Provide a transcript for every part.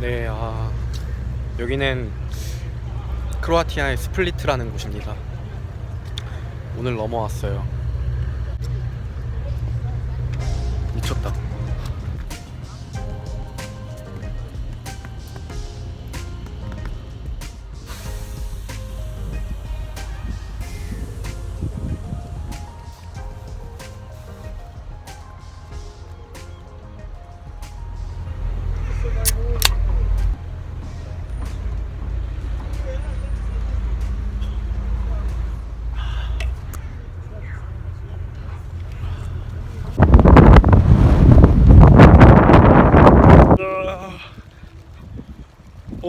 네, 아 여기는 크로아티아의 스플리트라는 곳입니다. 오늘 넘어왔어요.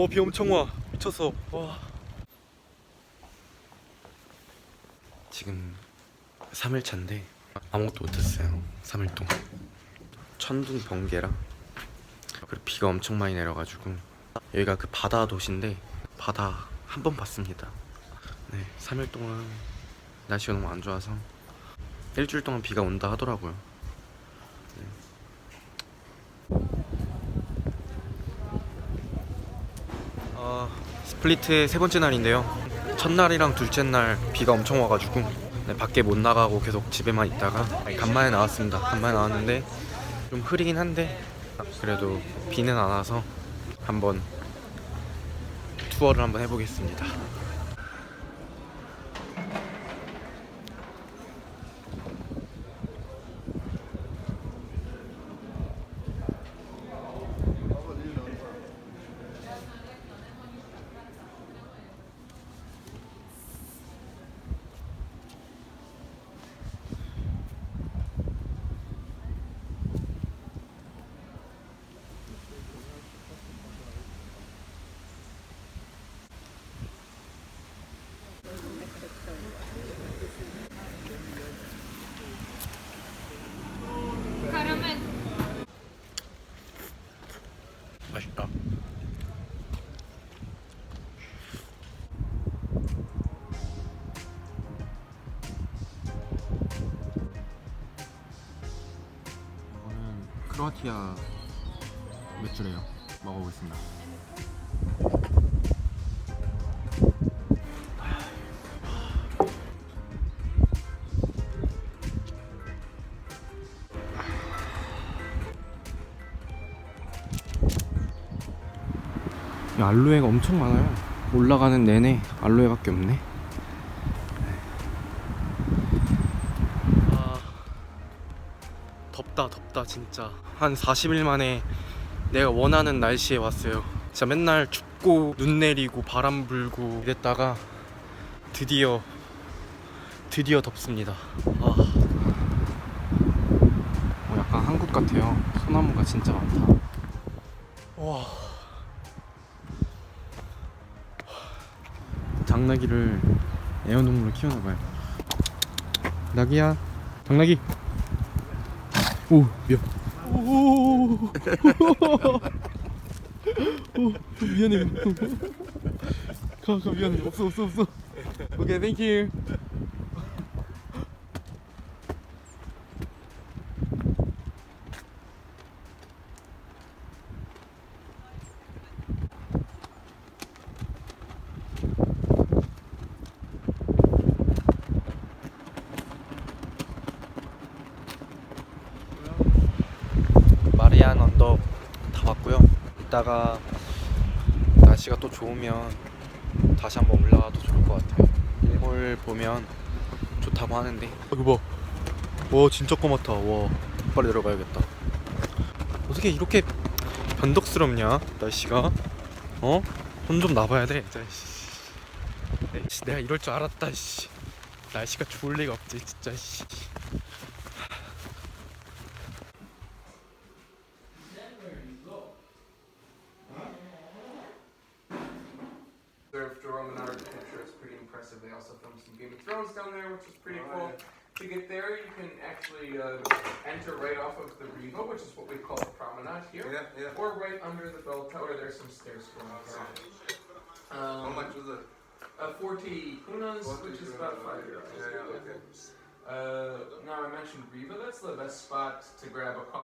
어, 비 엄청 와. 미쳤어. 와. 지금 3일 차인데 아무것도 못했어요. 3일 동안. 천둥 번개랑 그리고 비가 엄청 많이 내려가지고 여기가 그 바다 도시인데 바다 한 번 봤습니다. 네, 3일 동안 날씨가 너무 안 좋아서 일주일 동안 비가 온다 하더라고요. 아, 스 플리트의 세 번째 날인데요. 첫날이랑 둘째 날 비가 엄청 와가지고 네, 밖에 못 나가고 계속 집에만 있다가 간만에 나왔습니다. 간만에 나왔는데 좀 흐리긴 한데 그래도 비는 안 와서 한번 투어를 한번 해보겠습니다. 크로아티아 맥주래요. 먹어보겠습니다. 이 알로에가 엄청 많아요. 올라가는 내내 알로에밖에 없네. 덥다 덥다 진짜. 한 40일 만에 내가 원하는 날씨에 왔어요. 진짜 맨날 춥고 눈 내리고 바람 불고 이랬다가 드디어 드디어 덥습니다. 아. 어, 약간 한국 같아요. 소나무가 진짜 많다. 와. 당나귀를 애완동물로 키우나봐요 나귀야 당나귀 오 미안 오, 오 미안해. 가, 가 미안해. 없어 없어 없어. 오케이 땡큐 마리안 언덕 다 봤고요. 이따가 날씨가 또 좋으면 다시 한번 올라가도 좋을 것 같아요. 일몰 보면 좋다고 하는데. 어, 이거 봐. 와 진짜 꼬맣다. 와 빨리 내려가야겠다. 어떻게 이렇게 변덕스럽냐 날씨가? 어? 손좀 놔봐야 돼. 내가 이럴 줄 알았다. 씨. 날씨가 좋을 리가 없지 진짜. 씨. They also filmed some Game of Thrones down there, which is pretty cool. To get there, you can actually uh, enter right off of the Riva, which is what we call the promenade here, Yeah, yeah. or right under the bell tower. There's some stairs going. Um, How much was it? Uh, 40 kunas, 40 which is about 5 okay. euros. Yeah, yeah, okay. Uh, now I mentioned Riva. That's the best spot to grab a coffee.